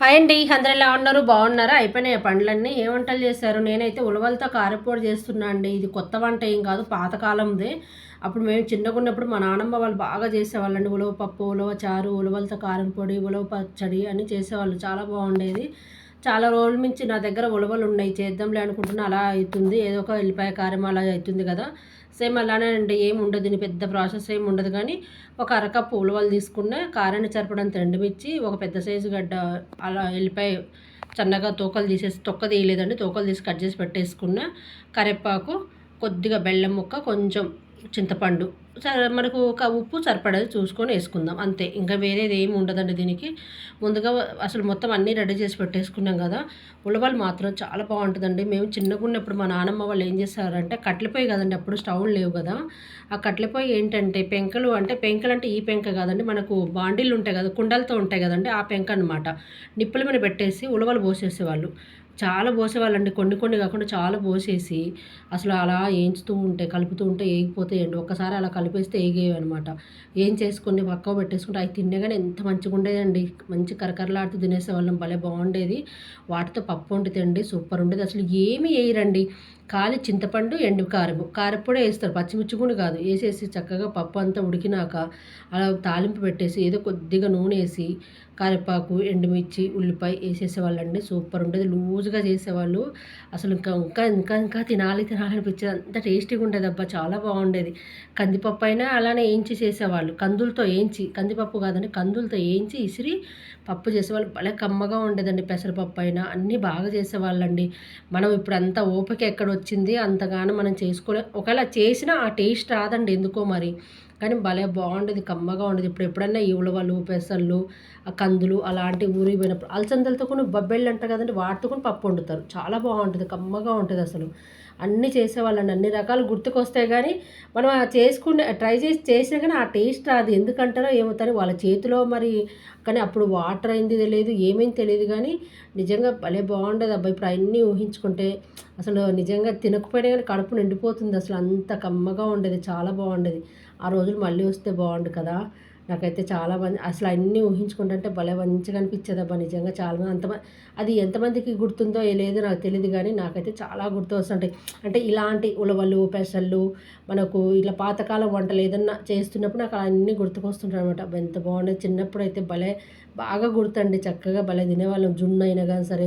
Hi అండి అందరు ఎలా ఉన్నారు? బాగున్నారా? అయిపోయినాయి పండ్లన్నీ? ఏ వంటలు చేశారు? నేనైతే ఉలవలతో కారపొడి చేస్తున్నా అండి. ఇది కొత్త వంట ఏం కాదు పాతకాలందే. అప్పుడు మేము చిన్నగా ఉన్నప్పుడు మా నాన్నమ్మ వాళ్ళు బాగా చేసేవాళ్ళండి. ఉలవ పప్పు ఉలవ చారు ఉలవలతో కారం పొడి ఉలవ పచ్చడి అని చేసేవాళ్ళు. చాలా బాగుండేది. చాలా రోజుల నుంచి నా దగ్గర ఉలవలు ఉన్నాయి చేద్దాంలే అనుకుంటున్నా అలా అవుతుంది. ఏదో ఒక వెళ్ళిపోయే కారం అలా అవుతుంది కదా. సేమ్ అలానే అండి ఏమి ఉండదు దీని పెద్ద ప్రాసెస్ ఏమి ఉండదు. కానీ ఒక అరకప్పు ఉలవలు తీసుకున్న కారాన్ని సరిపడంత ఎండుమిర్చి ఒక పెద్ద సైజు గడ్డ అలా వెళ్ళిపోయి సన్నగా తోకలు తీసేసి తొక్క తీయలేదండి తోకలు తీసి కట్ చేసి పెట్టేసుకున్న కరివేపాకు కొద్దిగా బెల్లం ముక్క కొంచెం చింతపండు. మనకు ఒక ఉప్పు సరిపడేది చూసుకొని వేసుకుందాం. అంతే. ఇంకా వేరేది ఏమి ఉండదండి దీనికి. ముందుగా అసలు మొత్తం అన్నీ రెడీ చేసి పెట్టేసుకున్నాం కదా. ఉలవలు మాత్రం చాలా బాగుంటుందండి. మేము చిన్నగా ఉన్నప్పుడు మా నాన్నమ్మ వాళ్ళు ఏం చేస్తారంటే కట్లపోయి కదండి అప్పుడు స్టవ్లు లేవు కదా. ఆ కట్లపోయి ఏంటంటే పెంకలు అంటే పెంకలు అంటే ఈ పెంక కాదండి. మనకు బాండీలు ఉంటాయి కదా కుండలతో ఉంటాయి కదండి ఆ పెంక అనమాట నిప్పుల మీద పెట్టేసి ఉలవలు పోసేసేవాళ్ళు. చాలా పోసేవాళ్ళండి. కొన్ని కొన్ని కాకుండా చాలా పోసేసి అసలు అలా వేయించుతూ ఉంటే కలుపుతూ ఉంటే వేగిపోతాయండి ఒక్కసారి అలా కలిపేస్తే ఏగేవి అనమాట ఏం చేసుకుని పక్క పెట్టేసుకుంటే అవి తినగానే ఎంత మంచిగా ఉండేదండి. మంచి కరకరలాడుతూ తినేసేవాళ్ళం. భలే బాగుండేది. వాటితో పప్పు వండితే సూపర్ ఉండేది. అసలు ఏమి వేయరండి కాలి చింతపండు ఎండు కారము. కారపొడి వేస్తారు. పచ్చిమిర్చి కూడా కాదు. వేసేసి చక్కగా పప్పు అంతా ఉడికినాక అలా తాలింపు పెట్టేసి ఏదో కొద్దిగా నూనె వేసి కరివేపాకు ఎండుమిర్చి ఉల్లిపాయ వేసేసేవాళ్ళండి. సూపర్ ఉండేది. లూజ్గా చేసేవాళ్ళు. అసలు ఇంకా ఇంకా ఇంకా ఇంకా తినాలి తినాలి అనిపించేది. అంత టేస్టీగా ఉండేది అబ్బా చాలా బాగుండేది. కందిపప్పు అయినా అలానే వేయించి చేసేవాళ్ళు. కందులతో వేయించి కందిపప్పు కాదండి కందులతో వేయించి ఇసిరి పప్పు చేసేవాళ్ళు. భలే కమ్మగా ఉండేదండి. పెసరపప్పు అయినా అన్నీ బాగా చేసేవాళ్ళండి. మనం ఇప్పుడు అంత ఓపిక ఎక్కడ వచ్చింది? అంతగానో మనం చేసుకోలే. ఒకవేళ చేసినా ఆ టేస్ట్ రాదండి. ఎందుకో మరి. కానీ భలే బాగుండేది కమ్మగా ఉండేది. ఇప్పుడు ఎప్పుడన్నా ఈ ఉలవలు పెసళ్ళు కందులు అలాంటి ఊరికి పోయినప్పుడు అలసందలతో కొన్ని బొబ్బెళ్ళు అంటారు కదండి వాటితో కూడా పప్పు వండుతారు. చాలా బాగుంటుంది కమ్మగా ఉంటుంది అసలు. అన్నీ చేసేవాళ్ళండి అన్ని రకాలు గుర్తుకొస్తాయి కానీ మనం చేసుకునే ట్రై చేసి చేసినా కానీ ఆ టేస్ట్ రాదు. ఎందుకంటారో ఏమవుతారో వాళ్ళ చేతిలో మరి కానీ అప్పుడు వాటర్ అయింది తెలియదు ఏమైంది తెలియదు కానీ నిజంగా భలే బాగుండేది అబ్బాయి ఇప్పుడు అన్నీ ఊహించుకుంటే అసలు నిజంగా తినకపోయినా కానీ కడుపు నిండిపోతుంది. అసలు అంత కమ్మగా ఉండేది చాలా బాగుండేది. ఆ రోజులు మళ్ళీ వస్తే బాగుండు కదా. నాకైతే చాలా మంది అసలు అన్నీ ఊహించుకుంటుంటే భలే మంచిగా అనిపించేది అబ్బా నిజంగా చాలా అంత అది ఎంతమందికి గుర్తుందో లేదో నాకు తెలియదు కానీ నాకైతే చాలా గుర్తు వస్తుంటాయి. అంటే ఇలాంటి ఉలవలు పెసళ్ళు మనకు ఇలా పాతకాలం వంటలు ఏదన్నా చేస్తున్నప్పుడు నాకు అన్నీ గుర్తుకొస్తుంటాయి అనమాట ఎంత బాగుండే చిన్నప్పుడు అయితే భలే బాగా గుర్తండి. చక్కగా భలే తినేవాళ్ళం. జున్ను అయినా కానీ సరే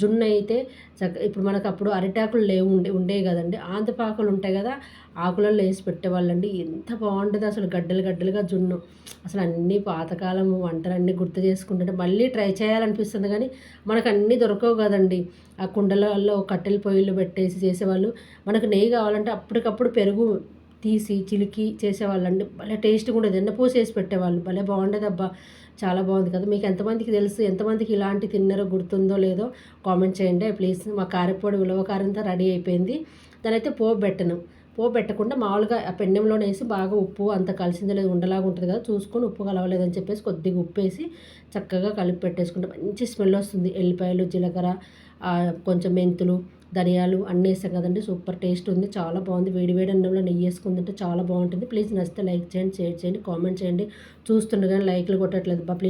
జున్ను అయితే చక్క ఇప్పుడు మనకు అప్పుడు అరిటాకులు లేవు ఉండే ఉండేవి కదండి. ఆంతపాకులు ఉంటాయి కదా ఆకులలో వేసి పెట్టేవాళ్ళండి. ఎంత బాగుంటుంది అసలు గడ్డలు గడ్డలుగా జున్ను. అసలు అన్నీ పాతకాలం వంటలన్నీ గుర్తు చేసుకుంటుంటే మళ్ళీ ట్రై చేయాలనిపిస్తుంది కానీ మనకు అన్నీ దొరకవు కదండి. ఆ కుండలలో కట్టెల పొయ్యిలు పెట్టేసి చేసేవాళ్ళు. మనకు నెయ్యి కావాలంటే అప్పటికప్పుడు పెరుగు తీసి చిలికి చేసేవాళ్ళండి. భలే టేస్ట్గా కూడా ఎన్నపూస వేసి పెట్టేవాళ్ళు. భలే బాగుండేది అబ్బా. చాలా బాగుంది కదా. మీకు ఎంతమందికి తెలుసు? ఎంతమందికి ఇలాంటి తిన్నారో గుర్తుందో లేదో కామెంట్ చేయండి. ప్లీజ్ మా కారపొడి ఉలవకారంతా రెడీ అయిపోయింది. దానైతే పోపు పెట్టను. పోపు పెట్టకుండా మామూలుగా ఆ పెండెంలో వేసి బాగా ఉప్పు అంత కలిసిందో లేదు ఉండలాగా ఉంటుంది కదా. చూసుకొని ఉప్పు కలవలేదని చెప్పేసి కొద్దిగా ఉప్పు వేసి చక్కగా కలిపి పెట్టేసుకుంటే మంచి స్మెల్ వస్తుంది. ఎల్లిపాయలు జీలకర్ర కొంచెం మెంతులు ధనియాలు అన్నీ వేసాం కదండి. సూపర్ టేస్ట్ ఉంది. చాలా బాగుంది. వేడి వేడి అన్నంలో నెయ్యి వేసుకుందంటే చాలా బాగుంటుంది. ప్లీజ్ నచ్చితే లైక్ చేయండి షేర్ చేయండి కామెంట్ చేయండి. చూస్తుండగానే లైక్లు కొట్టట్లేదు ప్లీజ్